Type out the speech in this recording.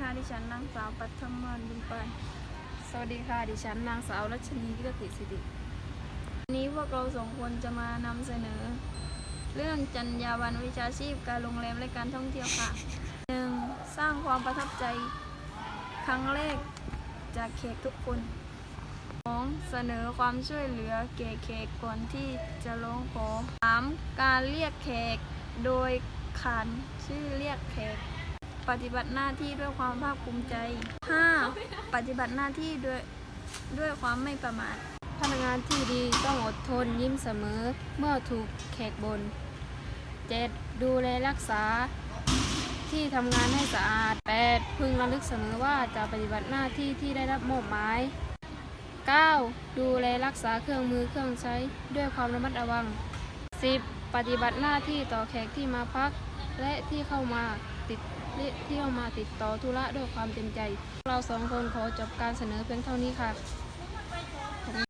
ค่ะ ดิฉันนางสาวปัทมรบุญปานสวัสดีค่ะ ดิฉันนางสาวรัชนีกิรติสิริวันนี้พวกเราสองคนจะมานำเสนอ เรื่องจรรยาบรรณวิชาชีพการโรงแรมและการท่องเที่ยวค่ะ 1. สร้างความประทับใจครั้งแรกจากแขกทุกคน 2. เสนอความช่วยเหลือแก่แขกก่อนที่จะร้องขอ 3. การเรียกแขกโดยขานชื่อเรียกแขก ปฏิบัติหน้าที่ด้วยความภาคภูมิใจ 5. ปฏิบัติหน้าที่ด้วยด้วยความไม่ประมาทพนักงานที่ดีต้องอดทนยิ้มเสมอเมื่อถูกแขกบน 7. ดูแลรักษา ที่ทำงานให้สะอาด 8. พึงระลึกเสมอว่าจะปฏิบัติหน้าที่ที่ได้รับมอบหมาย 9. ดูแลรักษาเครื่องมือเครื่องใช้ด้วยความระมัดระวัง 10. ปฏิบัติหน้าที่ต่อแขกที่มาพัก และที่เข้ามาติดที่เข้ามาติดต่อธุระด้วยความเต็มใจ เราสองคนขอจบการเสนอเพียงเท่านี้ค่ะ